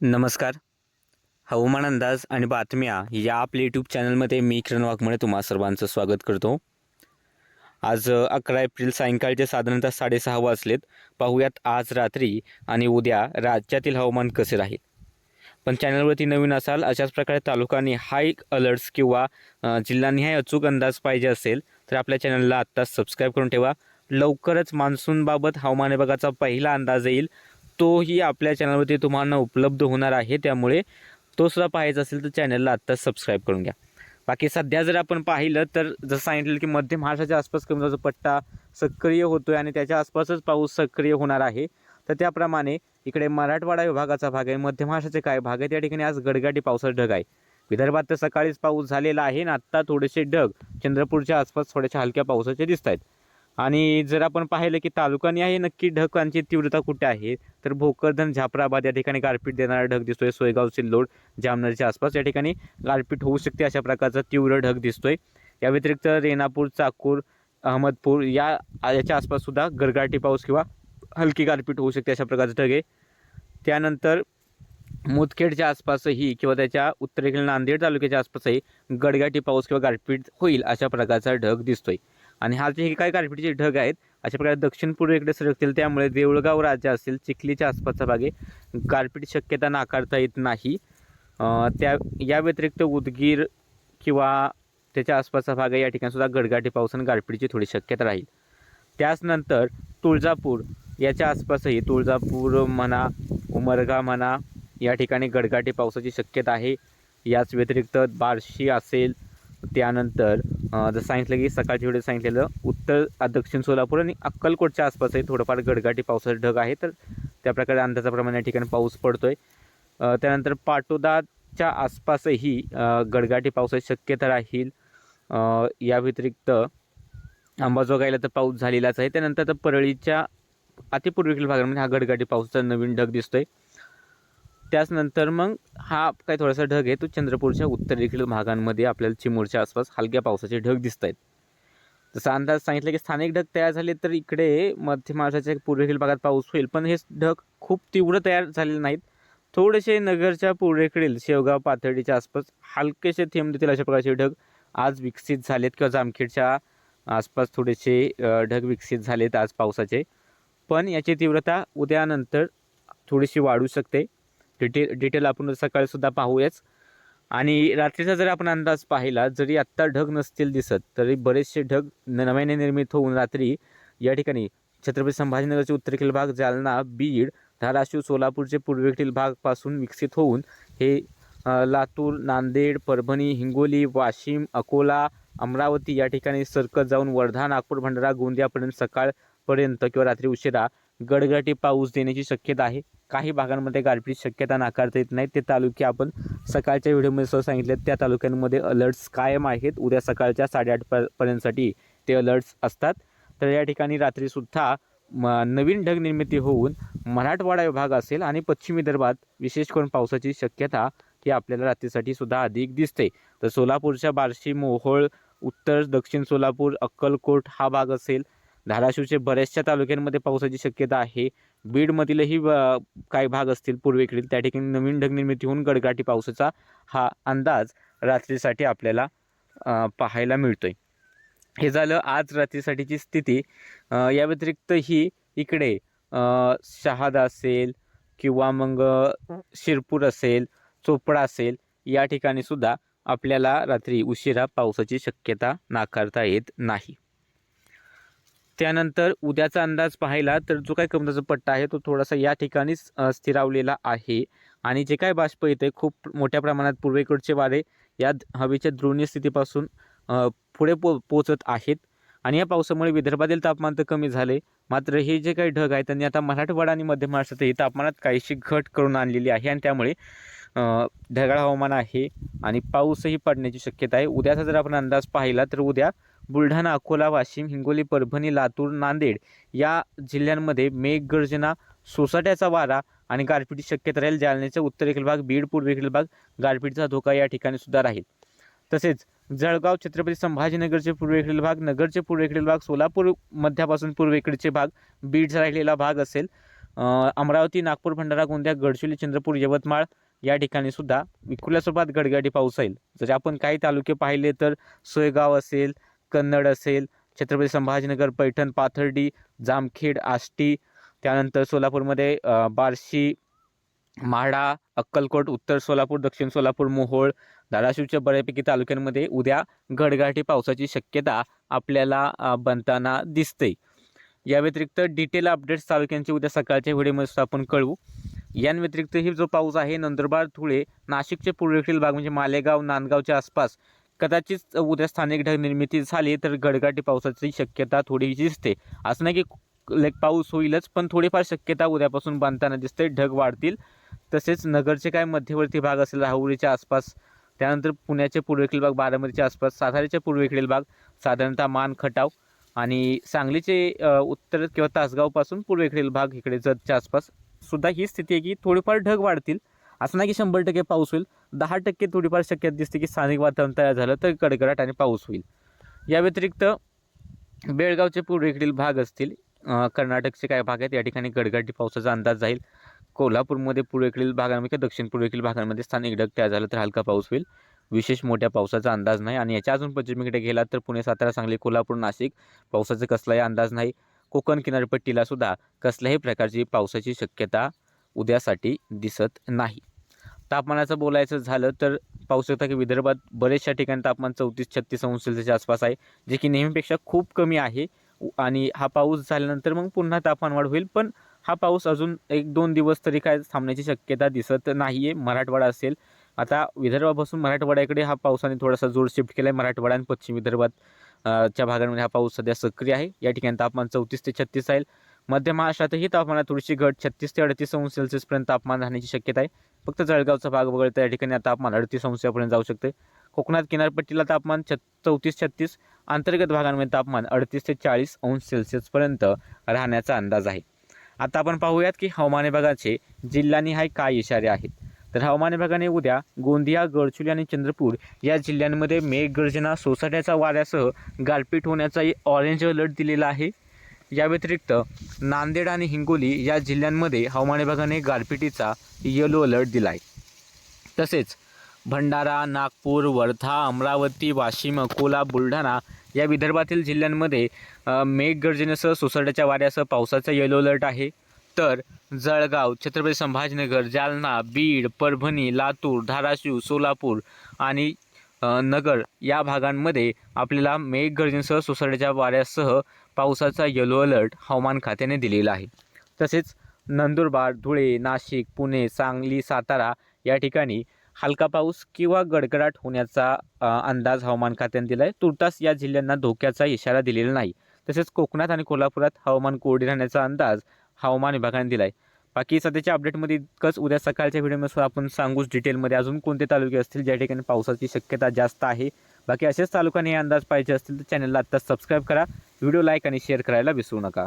नमस्कार. हवामान अंदाज आणि बातम्या या आपल्या यूट्यूब चॅनलमध्ये मी किरण वाघमळे तुम्हा सर्वांचं स्वागत करतो. आज अकरा एप्रिल सायंकाळचे साधारणतः साडेसहा वाजलेत. पाहूयात आज रात्री आणि उद्या राज्यातील हवामान कसे राहील. पण चॅनलवरती नवीन असाल अशाच प्रकारे तालुकाने हाय अलर्ट्स किंवा जिल्हानिहाय अचूक अंदाज पाहिजे असेल तर आपल्या चॅनलला आत्ताच सबस्क्राईब करून ठेवा. लवकरच मान्सूनबाबत हवामान विभागाचा पहिला अंदाज येईल. तोही आपल्या चॅनलवरती तुम्हाला उपलब्ध होणार आहे. त्यामुळे तो सुद्धा पाहायचा असेल तर चॅनलला आत्ताच सबस्क्राईब करून घ्या. बाकी सध्या जर आपण पाहिलं तर जसं सांगितलं की मध्य महाराष्ट्राच्या आसपास कमी पट्टा सक्रिय होतो आहे आणि त्याच्या आसपासच पाऊस सक्रिय होणार आहे. तर त्याप्रमाणे इकडे मराठवाडा विभागाचा भाग आहे. मध्य महाराष्ट्राचे काय भाग आहे त्या ठिकाणी आज गडगाटी पावसाचा ढग आहे. विदर्भात तर सकाळीच पाऊस झालेला आहे आणि आत्ता थोडेसे ढग चंद्रपूरच्या आसपास थोड्याशा हलक्या पावसाचे दिसत आहेत. आणि जर आपण पाहिलं की तालुकानी आहे नक्की ढगांची तीव्रता कुठे आहे? तर भोकरधन झापराबाद या ठिकाणी गारपीट देणारा ढग दिसतोय. सोयगाव सिल्लोड जामनरच्या आसपास या ठिकाणी गारपीट होऊ शकते अशा प्रकारचा तीव्र ढग दिसतोय. या व्यतिरिक्त रेणापूर चाकूर अहमदपूर या याच्या आसपास सुद्धा गरगाटी पाऊस किंवा हलकी गारपीट होऊ शकते अशा प्रकारचं ढग आहे. त्यानंतर मुदखेडच्या आसपासही किंवा त्याच्या उत्तरेकडील नांदेड तालुक्याच्या आसपासही गडगाटी पाऊस किंवा गारपीट होईल अशा प्रकारचा ढग दिसतोय. आणि हा जे काही गारपीटचे ढग आहेत अशा प्रकारे दक्षिण पूर्वेकडे सरकतील. त्यामुळे देऊळगाव राज्य असेल चिखलीच्या आसपासचा भागे गारपीट शक्यता नाकारता येत नाही. त्या या व्यतिरिक्त उदगीर किंवा त्याच्या आसपासचा भाग आहे या ठिकाणीसुद्धा गडगाटी पाऊस आणि गारपीटची थोडी शक्यता राहील. त्याचनंतर तुळजापूर याच्या आसपासही तुळजापूर म्हणा उमरगा म्हणा या ठिकाणी गडगाटी पावसाची शक्यता आहे. याच व्यतिरिक्त बार्शी असेल त्यानंतर जर सांगितलं की सकाळच्या वेळेस सांगितलेलं उत्तर दक्षिण सोलापूर आणि अक्कलकोटच्या आसपासही थोडंफार गडगाटी पावसाचे ढग आहे तर त्या प्रकारे अंदाजाप्रमाणे या ठिकाणी पाऊस पडतोय. आहे त्यानंतर पाटोदाच्या आसपासही गडगाटी पावसाची शक्यता राहील. या व्यतिरिक्त अंबाजोगाईला तर पाऊस झालेलाच आहे. त्यानंतर तर परळीच्या अतिपूर्वेकडील भागामध्ये हा गडगाटी पावसाचा नवीन ढग दिसतोय. त्याचनंतर मग हा काय थोडासा ढग आहे तो चंद्रपूरच्या उत्तरेकडील भागांमध्ये आपल्याला चिमूरच्या आसपास हलक्या पावसाचे ढग दिसत आहेत जसा अंदाज सांगितलं की स्थानिक ढग तयार झाले तर इकडे मध्य महाराष्ट्राच्या पूर्वेकडील भागात पाऊस होईल पण हे ढग खूप तीव्र तयार झालेले नाहीत. थोडेसे नगरच्या पूर्वेकडील शेवगाव पाथर्डीच्या आसपास हलकेसे थेंब देतील अशा प्रकारचे ढग आज विकसित झालेत किंवा जामखेडच्या आसपास थोडेसे ढग विकसित झालेत आज पावसाचे. पण याची तीव्रता उद्यानंतर थोडीशी वाढू शकते. डिटेल डिटेल आपण सकाळीसुद्धा पाहूयाच. आणि रात्रीचा जर आपण अंदाज पाहिला जरी आत्ता ढग नसतील दिसत तरी बरेचसे ढग न- नव्याने निर्मित होऊन रात्री या ठिकाणी छत्रपती संभाजीनगरचे उत्तरेकडील भाग जालना बीड धाराशिव सोलापूरचे पूर्वेकडील भागपासून विकसित होऊन हे लातूर नांदेड परभणी हिंगोली वाशिम अकोला अमरावती या ठिकाणी सरकत जाऊन वर्धा नागपूर भंडारा गोंदियापर्यंत सकाळपर्यंत किंवा रात्री उशिरा गडगडाटी पाऊस देण्याची शक्यता आहे. काही भागांमध्ये गारपीट शक्यता नाकारता येत नाही. ते तालुके आपण सकाळच्या व्हिडिओमध्ये सहज सांगितले त्या तालुक्यांमध्ये अलर्ट्स कायम आहेत. उद्या सकाळच्या साडेआठ प पर्यंतसाठी ते अलर्ट्स असतात. तर या ठिकाणी रात्रीसुद्धा म नवीन ढग निर्मिती होऊन मराठवाडा विभाग असेल आणि पश्चिम विदर्भात विशेष करून पावसाची शक्यता ही आपल्याला रात्रीसाठी सुद्धा अधिक दिसते. तर सोलापूरच्या बार्शी मोहोळ उत्तर दक्षिण सोलापूर अक्कलकोट हा भाग असेल. धाराशिवचे बऱ्याचशा तालुक्यांमध्ये पावसाची शक्यता आहे. बीडमधीलही काही भाग असतील पूर्वेकडील त्या ठिकाणी नवीन ढगनिर्मिती होऊन गडगाटी पावसाचा हा अंदाज रात्रीसाठी आपल्याला पाहायला पाहायला मिळतोय. हे झालं आज रात्रीसाठीची स्थिती. या व्यतिरिक्तही इकडे शहादा असेल किंवा मग शिरपूर असेल चोपडा असेल या ठिकाणी सुद्धा आपल्याला रात्री उशिरा पावसाची शक्यता नाकारता येत नाही. त्यानंतर उद्याचा अंदाज पाहिला तर जो काही कमदाचा पट्टा आहे तो थोडासा या ठिकाणीच स्थिरावलेला आहे. आणि जे काय बाष्प येते खूप मोठ्या प्रमाणात पूर्वेकडचे वारे या हवेच्या द्रोणीय स्थितीपासून पुढे पो पोचत आहेत. आणि या पावसामुळे विदर्भातील तापमान तर कमी झाले मात्र हे जे काही ढग आहेत त्यांनी आता मराठवाडा आणि मध्य महाराष्ट्रातही तापमानात काहीशी घट करून आणलेली आहे आणि त्यामुळे ढगाळ हवामान आहे आणि पाऊसही पडण्याची शक्यता आहे. उद्याचा जर आपण अंदाज पाहिला तर उद्या बुलढाणा अकोला वाशिम हिंगोली परभणी लातूर नांदेड या जिल्ह्यांमध्ये मेघगर्जना सोसाट्याचा वारा आणि गारपीटची शक्यता राहील. जालन्याचा उत्तरेकडील भाग बीड पूर्वेकडील भाग गारपीटचा धोका या ठिकाणी सुद्धा राहील. तसेच जळगाव छत्रपती संभाजीनगरचे पूर्वेकडील भाग नगरचे पूर्वेकडील भाग सोलापूर मध्यापासून पूर्वेकडचे भाग बीडचा राहिलेला भाग असेल. अमरावती नागपूर भंडारा गोंदिया गडचिरोली चंद्रपूर यवतमाळ या ठिकाणी सुद्धा विखुरल्या स्वरूपात गडगडी पाऊस येईल. जर आपण काही तालुके पाहिले तर सोयगाव असेल कन्नड असेल छत्रपती संभाजीनगर पैठण पाथर्डी जामखेड आष्टी त्यानंतर सोलापूरमध्ये बार्शी म्हाडा अक्कलकोट उत्तर सोलापूर दक्षिण सोलापूर मोहोळ धाराशिवच्या बऱ्यापैकी तालुक्यांमध्ये उद्या गडगाठी पावसाची शक्यता आपल्याला बनताना दिसते. या व्यतिरिक्त डिटेल अपडेट्स तालुक्यांचे उद्या सकाळच्या व्हिडिओमध्ये सुद्धा आपण कळवू. यां व्यतिरिक्त ही जो पाऊस आहे नंदुरबार धुळे नाशिकचे पूर्वेकडील भाग म्हणजे मालेगाव नांदगावच्या आसपास कदाचित उद्या स्थानिक ढग निर्मिती झाली तर गडगाटी पावसाची शक्यता थोडीशी दिसते. असं नाही की लाईक पाऊस होईलच पण थोडीफार शक्यता उद्यापासून बांधताना दिसते. ढग वाढतील. तसेच नगरचे काय मध्यवर्ती भाग असेल राहुरीच्या आसपास त्यानंतर पुण्याचे पूर्वेकडील भाग बारामतीच्या आसपास साताऱ्याच्या पूर्वेकडील भाग साधारणतः मान खटाव आणि सांगलीचे उत्तर किंवा तासगावपासून पूर्वेकडील भाग इकडे जतच्या आसपास. सुद्धा ही स्थिती आहे की थोडीफार ढग वाढतील. असं नाही की शंभर टक्के पाऊस होईल. दहा टक्के थोडीफार शक्यता दिसते की स्थानिक वातावरण तयार झालं तर कडकडाट आणि पाऊस होईल. या व्यतिरिक्त बेळगावचे पूर्वेकडील भाग असतील कर्नाटकचे काय भाग आहेत. या ठिकाणी गडगडी पावसाचा अंदाज जाईल. कोल्हापूरमध्ये पूर्वेकडील भागांमध्ये दक्षिण पूर्वेकडील भागांमध्ये स्थानिक ढग तयार झालं तर हलका पाऊस होईल. विशेष मोठ्या पावसाचा अंदाज नाही. आणि याच्या अजून पश्चिमेकडे गेला तर पुणे सातारा सांगली कोल्हापूर नाशिक पावसाचा कसलाही अंदाज नाही. कोकण किनारपट्टीला सुद्धा कसल्याही प्रकारची पावसाची शक्यता उद्यासाठी दिसत नाही. तापमानाचं बोलायचं झालं तर पाहू शकता की विदर्भात बरेचशा ठिकाणी तापमान चौतीस छत्तीस अंश सेल्सिअसच्या आसपास आहे जे की नेहमीपेक्षा खूप कमी आहे. आणि हा पाऊस झाल्यानंतर मग पुन्हा तापमान वाढ होईल पण हा पाऊस अजून एक दोन दिवस तरी काय थांबण्याची शक्यता दिसत नाही आहे मराठवाडा असेल. आता विदर्भापासून मराठवाड्याकडे हा पावसाने थोडासा जोर शिफ्ट केला आहे मराठवाडा आणि पश्चिम विदर्भात च्या भागांमध्ये हा पाऊस सध्या सक्रिय आहे. या ठिकाणी तापमान चौतीस ते छत्तीस राहील मध्य महाराष्ट्रातही तापमानात थोडीशी घट छत्तीस ते अडतीस अंश सेल्सिअसपर्यंत तापमान राहण्याची शक्यता आहे. फक्त जळगावचा भाग वगळता या ठिकाणी तापमान अडतीस अंशापर्यंत जाऊ शकते. कोकणात किनारपट्टीला तापमान छ चौतीस छत्तीस अंतर्गत भागांमध्ये तापमान अडतीस ते चाळीस अंश सेल्सिअसपर्यंत राहण्याचा अंदाज आहे. आता आपण पाहूयात की हवामान विभागाचे जिल्हानिहाय काय इशारे आहेत. तर हवामान विभागाने उद्या गोंदिया गडचुली आणि चंद्रपूर या जिल्ह्यांमध्ये मेघगर्जना सोसाट्याचा वाऱ्यासह गारपीट होण्याचाही ऑरेंज अलर्ट दिलेला आहे. या व्यतिरिक्त नांदेड आणि हिंगोली या जिल्ह्यांमध्ये हवामान विभागाने गारपिटीचा येलो अलर्ट दिला आहे तसेच भंडारा नागपूर वर्धा अमरावती वाशिम अकोला बुलढाणा या विदर्भातील जिल्ह्यांमध्ये मेघगर्जनेसह सोसाट्याच्या वाऱ्यासह पावसाचा येलो अलर्ट आहे. तर जळगाव छत्रपती संभाजीनगर जालना बीड परभणी लातूर धाराशिव सोलापूर आणि नगर या भागांमध्ये आपल्याला मेघगर्जनेसह सोसाट्याच्या वाऱ्यासह पावसाचा येलो अलर्ट हवामान खात्याने दिलेला आहे. तसेच नंदुरबार धुळे नाशिक पुणे सांगली सातारा या ठिकाणी हलका पाऊस किंवा गडगडाट होण्याचा अंदाज हवामान खात्याने दिला आहे. तुर्तास या जिल्ह्यांना धोक्याचा इशारा दिलेला नाही. तसेच कोकणात आणि कोल्हापुरात हवामान कोरडे राहण्याचा अंदाज हवामान विभागाने दिला आहे बाकी सध्याच्या अपडेटमध्ये इतकंच. उद्या सकाळच्या व्हिडिओमध्ये आपण सांगूच डिटेलमध्ये अजून कोणते तालुके असतील ज्या ठिकाणी पावसाची शक्यता जास्त आहे? बाकी असेच तालुक्याने हे अंदाज पाहिजे असतील तर चॅनलला आत्ताच सबस्क्राईब करा. व्हिडिओ लाईक आणि शेअर करायला विसरू नका.